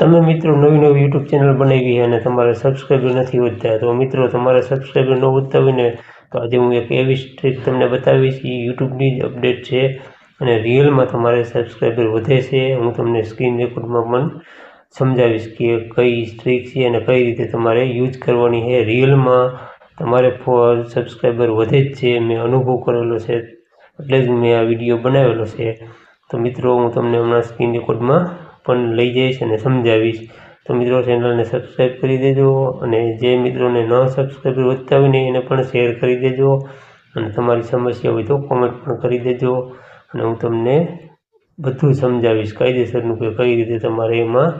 તમે મિત્રો નવી નવી યુટ્યુબ ચેનલ બનાવી અને તમારે સબસ્ક્રાઈબર નથી વધતા તો મિત્રો તમારે સબસ્ક્રાઈબર ન વધતા હોય ને, તો આજે હું એક એવી સ્ટ્રીક તમને બતાવીશ. એ યુટ્યુબની જ અપડેટ છે અને રિયલમાં તમારે સબસ્ક્રાઈબર વધે છે. હું તમને સ્ક્રીન રેકોર્ડમાં પણ સમજાવીશ કે કઈ સ્ટ્રીક છે અને કઈ રીતે તમારે યુઝ કરવાની છે. રિયલમાં તમારે સબસ્ક્રાઈબર વધે જ છે. મેં અનુભવ કરેલો છે, એટલે જ મેં આ વીડિયો બનાવેલો છે. તો મિત્રો, હું તમને હમણાં સ્ક્રીન રેકોર્ડમાં પણ લઈ જઈશ અને સમજાવીશ. તો મિત્રો ચેનલને સબસ્ક્રાઈબ કરી દેજો અને જે મિત્રોને ન સબસ્ક્રાઈબ વધતા હોય ને એને પણ શેર કરી દેજો. અને તમારી સમસ્યા હોય તો કોમેન્ટ પણ કરી દેજો. અને હું તમને બધું સમજાવીશ. કાયદેસરનું કે કઈ રીતે તમારે એમાં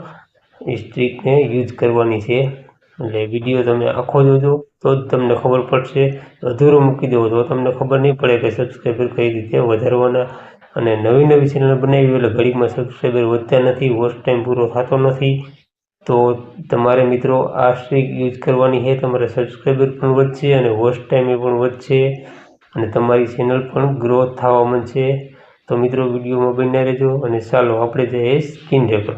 સ્ટ્રીકને યુઝ કરવાની છે. એટલે વીડિયો તમે આખો જોજો, તો જ તમને ખબર પડશે. અધૂરો મૂકી દેવો તો તમને ખબર નહીં પડે કે સબસ્ક્રાઈબર કઈ રીતે વધારવાના. અને નવી નવી ચેનલ બનાવી એટલે ઘડીકમાં સબસ્ક્રાઈબર વધતા નથી વોચ ટાઈમ પૂરો થતો નથી. તો તમારે મિત્રો આ સ્ટ્રીક યુઝ કરવાની છે. તમારે સબસ્ક્રાઈબર પણ વધશે અને વોચ એ પણ વધશે. અને તમારી ચેનલ પણ ગ્રોથ થવા માંડશે. તો મિત્રો વિડીયોમાં બન્યા રહેજો અને ચાલો આપણે જઈએ સ્કીન રેપર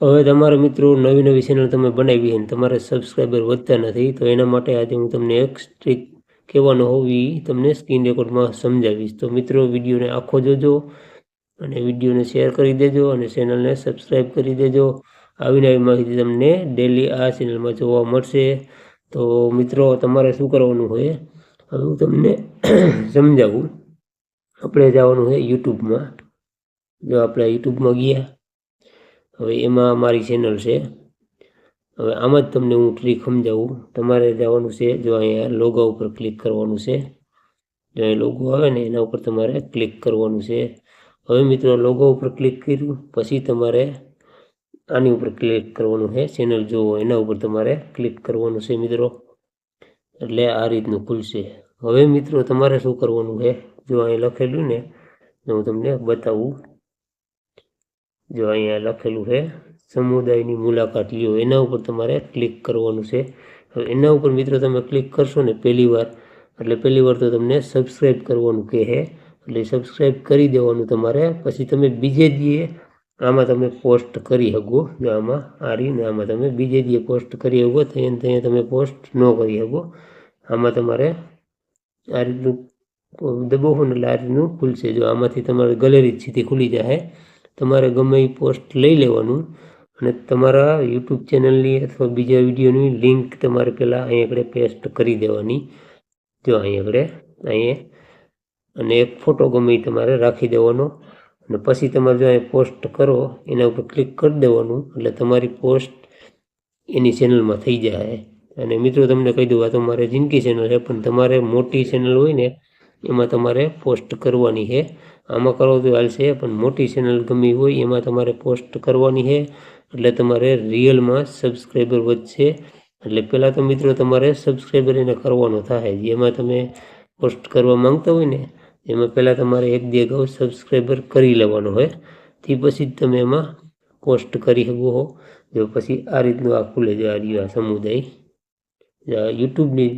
હવે તમારા મિત્રો નવી નવી ચેનલ તમે બનાવી અને તમારા સબસ્ક્રાઈબર વધતા નથી. તો એના માટે આજે હું તમને એક સ્ટ્રીક કહેવાનો હોવી તમને સ્ક્રીન રેકોર્ડમાં સમજાવીશ. તો મિત્રો, વિડીયોને આખો જોજો અને વિડીયોને શેર કરી દેજો અને ચેનલને સબસ્ક્રાઈબ કરી દેજો. આવી માહિતી તમને ડેલી આ ચેનલમાં જોવા મળશે. તો મિત્રો, તમારે શું કરવાનું હોય? હવે હું તમને સમજાવું. આપણે જવાનું છે યુટ્યુબમાં. જો આપણે યુટ્યુબમાં ગયા, હવે એમાં મારી ચેનલ છે. હવે આમાં જ તમને હું ટ્રીક સમજાવું. તમારે જવાનું છે, જો અહીંયા લોગો ઉપર ક્લિક કરવાનું છે, જો અહીં લોગો આવે ને, એના ઉપર તમારે ક્લિક કરવાનું છે. હવે મિત્રો લોગો ઉપર ક્લિક કર્યું, પછી તમારે આની ઉપર ક્લિક કરવાનું છે. ચેનલ જોવો, એના ઉપર તમારે ક્લિક કરવાનું છે મિત્રો. એટલે આ રીતનું ખુલશે. હવે મિત્રો, તમારે શું કરવાનું છે? જો અહીં લખેલું ને હું તમને બતાવું. જો અહીંયા લખેલું છે સમુદાયની મુલાકાત લ્યો. એના ઉપર તમારે ક્લિક કરવાનું છે. એના ઉપર મિત્રો તમે ક્લિક કરશો ને પહેલી વાર, એટલે પહેલી વાર તો તમને સબસ્ક્રાઈબ કરવાનું કહે એટલે સબસ્ક્રાઈબ કરી દેવાનું તમારે. પછી તમે બીજે દીએ આમાં તમે પોસ્ટ કરી શકો. જો આમાં આ રીને આમાં તમે બીજે દીએ પોસ્ટ કરી શકો. ત્યાં ત્યાં તમે પોસ્ટ ન કરી શકો. આમાં તમારે આ રીતનું દબાવો ને એટલે આ રીતનું ખુલશે. જો આમાંથી તમારે ગેલેરી સીધી ખુલી જાય. તમારે ગમે એ પોસ્ટ લઈ લેવાનું. અને તમારા યુટ્યુબ ચેનલની અથવા બીજા વિડીયોની લિંક તમારે પહેલાં અહીં આગળ પેસ્ટ કરી દેવાની. જો અહીં આગળ અહીંયા અને એક ફોટો ગમે તમારે રાખી દેવાનો. અને પછી તમારે જો અહીં પોસ્ટ કરો, એના ઉપર ક્લિક કરી દેવાનું. એટલે તમારી પોસ્ટ એની ચેનલમાં થઈ જાય. અને મિત્રો, તમને કહી દઉં, આ તો મારે જિંદગી ચેનલ છે, પણ તમારે મોટી ચેનલ હોય ને, એમાં તમારે પોસ્ટ કરવાની છે. આમાં કરો તો હાલશે પણ મોટી ચેનલ ગમી હોય, એમાં તમારે પોસ્ટ કરવાની છે. એટલે તમારે રિયલમાં સબસ્ક્રાઈબર વધશે. એટલે પહેલાં તો મિત્રો તમારે સબસ્ક્રાઈબર એને કરવાનો થાય. જેમાં તમે પોસ્ટ કરવા માંગતા હોય ને, એમાં પહેલાં તમારે એક બે અગાઉ સબસ્ક્રાઈબર કરી લેવાનો હોય. તે પછી જ તમે એમાં પોસ્ટ કરી શકો જો પછી આ રીતનું આ ખુલે આ રહ્યું આ સમુદાય. યુટ્યુબની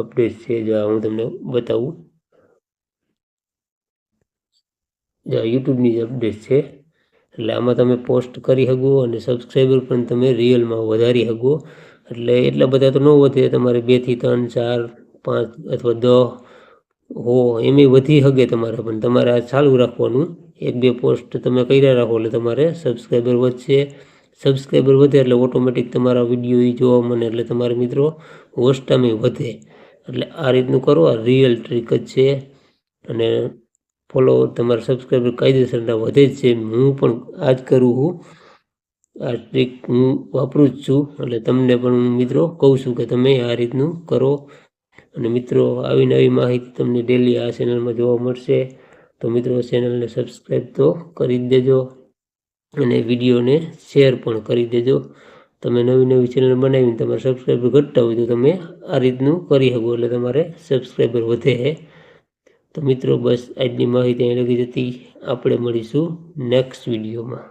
અપડેટ છે, જો હું તમને બતાવું. યુટ્યુબની જ અપડેટ છે. એટલે આમાં તમે પોસ્ટ કરી શકો અને સબસ્ક્રાઈબર પણ તમે રિયલમાં વધારી શકો એટલે એટલા બધા તો ન વધે, તમારે બેથી ત્રણ, ચાર, પાંચ અથવા દહ હો, એમ વધી શકે તમારે. પણ તમારે આ ચાલુ રાખવાનું. એક, બે પોસ્ટ તમે કર્યા રાખો એટલે તમારે સબસ્ક્રાઈબર વધશે. સબસ્ક્રાઈબર વધે એટલે ઓટોમેટિક તમારા વીડિયો જોવા મને એટલે તમારા મિત્રો વોસ્ટામી વધે. એટલે આ રીતનું કરો, આ રિયલ ટ્રીક જ છે. અને ફોલો, તમારા સબસ્ક્રાઈબર કાયદેસરના વધે જ છે. હું પણ આ જ કરું છું. આ ટ્રીક હું વાપરું જ છું. એટલે તમને પણ હું મિત્રો કહું છું કે તમે આ રીતનું કરો. અને મિત્રો, આવી નવી માહિતી તમને ડેલી આ ચેનલમાં જોવા મળશે. તો મિત્રો ચેનલને સબસ્ક્રાઈબ તો કરી દેજો. અને વિડીયોને શેર પણ કરી દેજો. તમે નવી નવી ચેનલ બનાવીને તમારે સબસ્ક્રાઈબર ઘટતા હોય તો તમે આ રીતનું કરી શકો. એટલે તમારે સબસ્ક્રાઈબર વધે. તો મિત્રો બસ આજની માહિતી અહીં લગી જતી આપણે મળીશું નેક્સ્ટ વિડીયોમાં